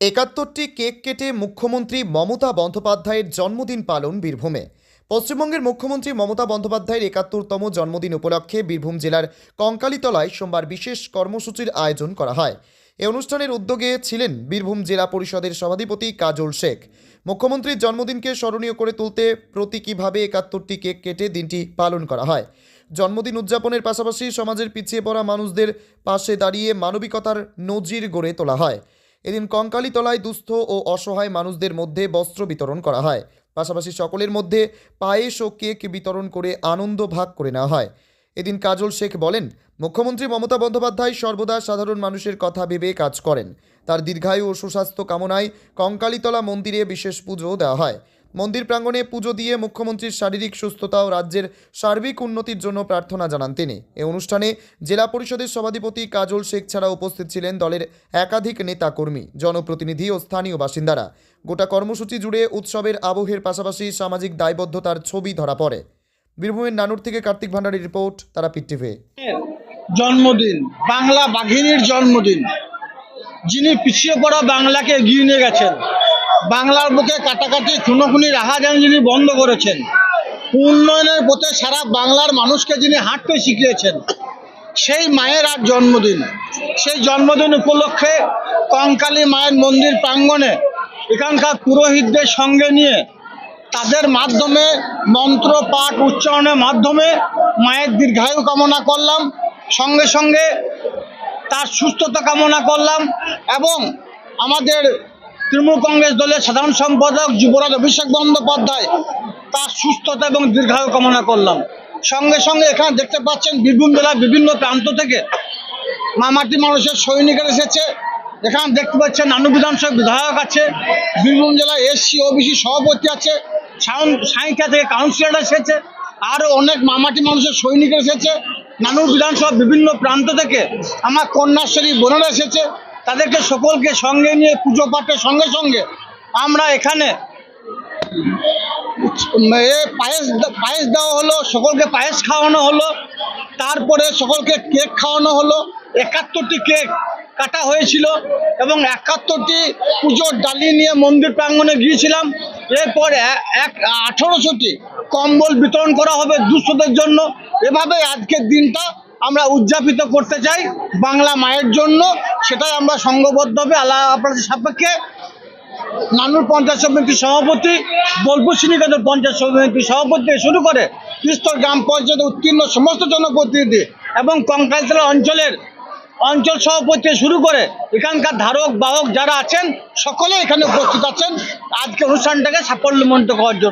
একাত্তরটি cake কেটে মুখ্যমন্ত্রী মমতা বন্দ্যোপাধ্যায়ের জন্মদিন পালন বীরভূমে। পশ্চিমবঙ্গের মুখ্যমন্ত্রী মমতা বন্দ্যোপাধ্যায়ের একাত্তরতম জন্মদিন উপলক্ষে বীরভূম জেলার কঙ্কালীতলায় সোমবার বিশেষ কর্মসূচির আয়োজন করা হয়। এই অনুষ্ঠানের উদ্যোগে ছিলেন বীরভূম জেলা পরিষদের সভাধিপতি কাজল শেখ। মুখ্যমন্ত্রীর জন্মদিনকে স্মরণীয় করে তুলতে প্রতীকীভাবে একাত্তরটি কেক কেটে দিনটি পালন করা হয়? জন্মদিন উদযাপনের পাশাপাশি সমাজের পিছিয়ে পড়া মানুষদের পাশে দাঁড়িয়ে মানবিকতার নজির গড়ে তোলা হয়। এদিন কঙ্কালীতলায় দুস্থ ও অসহায় মানুষদের মধ্যে বস্ত্র বিতরণ করা হয়। পাশাপাশি সকলের মধ্যে পায়েস ও কেক বিতরণ করে আনন্দ ভাগ করে নেওয়া হয়। এদিন কাজল শেখ বলেন, মুখ্যমন্ত্রী মমতা বন্দ্যোপাধ্যায় সর্বদা সাধারণ মানুষের কথা ভেবে কাজ করেন। তার দীর্ঘায়ু ও সুস্বাস্থ্য কামনায় কঙ্কালীতলা মন্দিরে বিশেষ পুজো দেওয়া হয়। মন্দির প্রাঙ্গণে পুজো দিয়ে মুখ্যমন্ত্রীর শারীরিক সুস্থতা ও রাজ্যের সার্বিক উন্নতির জন্য প্রার্থনা জানান তিনি। এ অনুষ্ঠানে জেলা পরিষদের সভাধিপতি কাজল শেখ ছাড়া উপস্থিত ছিলেন দলের একাধিক নেতাকর্মী, জনপ্রতিনিধি ও স্থানীয় বাসিন্দারা। গোটা কর্মসূচি জুড়ে উৎসবের আবহের পাশাপাশি সামাজিক দায়বদ্ধতার ছবি ধরা পড়ে। বীরভূমের নানুর থেকে কার্তিক ভান্ডারীর রিপোর্ট তারা পিটিভি জন্মদিন, বাংলা বাঘিনীর জন্মদিন। যিনি পিছিয়ে পড়া বাংলাকে এগিয়ে নিয়ে গেছেন বাংলার বুকে কাটাকাটি খুনোখুনি রাহাজানি যিনি বন্ধ করেছেন, উন্নয়নের পথে সারা বাংলার মানুষকে যিনি হাঁটতে শিখিয়েছেন, সেই মায়ের আর জন্মদিন। সেই জন্মদিন উপলক্ষে কঙ্কালী মায়ের মন্দির প্রাঙ্গণে এখানকার পুরোহিতদের সঙ্গে নিয়ে তাদের মাধ্যমে মন্ত্র পাঠ উচ্চারণের মাধ্যমে মায়ের দীর্ঘায়ু কামনা করলাম। সঙ্গে সঙ্গে তার সুস্থতা কামনা করলাম এবং আমাদের তৃণমূল কংগ্রেস দলের সাধারণ সম্পাদক যুবরাজ অভিষেক বন্দ্যোপাধ্যায় তার সুস্থতা এবং দীর্ঘায়ু কামনা করলাম। সঙ্গে সঙ্গে এখানে দেখতে পাচ্ছেন বীরভূম জেলার বিভিন্ন প্রান্ত থেকে মামাটি মানুষের সৈনিকের এসেছে। এখানে দেখতে পাচ্ছেন নানু বিধানসভা বিধায়ক আছে, বীরভূম জেলায় এসসি, ওবিসি সভাপতি আছে সাঁইকা থেকে কাউন্সিলর এসেছে আরও অনেক মামাটি মানুষের সৈনিক এসেছে। নানুর বিধানসভা বিভিন্ন প্রান্ত থেকে আমার কন্যাশ্রী বোনেরা এসেছে। তাদেরকে সকলকে সঙ্গে নিয়ে পুজো পাঠের সঙ্গে সঙ্গে আমরা এখানে পায়েস পায়েস দেওয়া হলো, সকলকে পায়েস খাওয়ানো হলো, তারপরে সকলকে কেক খাওয়ানো হলো। একাত্তরটি কেক কাটা হয়েছিল এবং একাত্তরটি পুজোর ডালি নিয়ে মন্দির প্রাঙ্গণে গিয়েছিলাম। এরপর এক আঠারোশোটি কম্বল বিতরণ করা হবে দুস্থদের জন্য। এভাবে আজকের দিনটা আমরা উদযাপিত করতে চাই বাংলা মায়ের জন্য। সেটাই আমরা সংঘবদ্ধভাবে আল্লাহ আপনাদের সাপেক্ষে নানুর পঞ্চায়েত সমিতির সভাপতি, বোলপুর শ্রীনিকেতন পঞ্চায়েত সমিতির সভাপতি শুরু করে ত্রিস্তর গ্রাম পঞ্চায়েতে উত্তীর্ণ সমস্ত জনপ্রতিনিধি এবং কঙ্কালতলা অঞ্চলের অঞ্চল সভাপতি শুরু করে এখানকার ধারক, বাহক যারা আছেন, সকলে এখানে উপস্থিত আছেন। আজকে অনুষ্ঠানটাকে সাফল্যমণ্ডিত করার জন্য।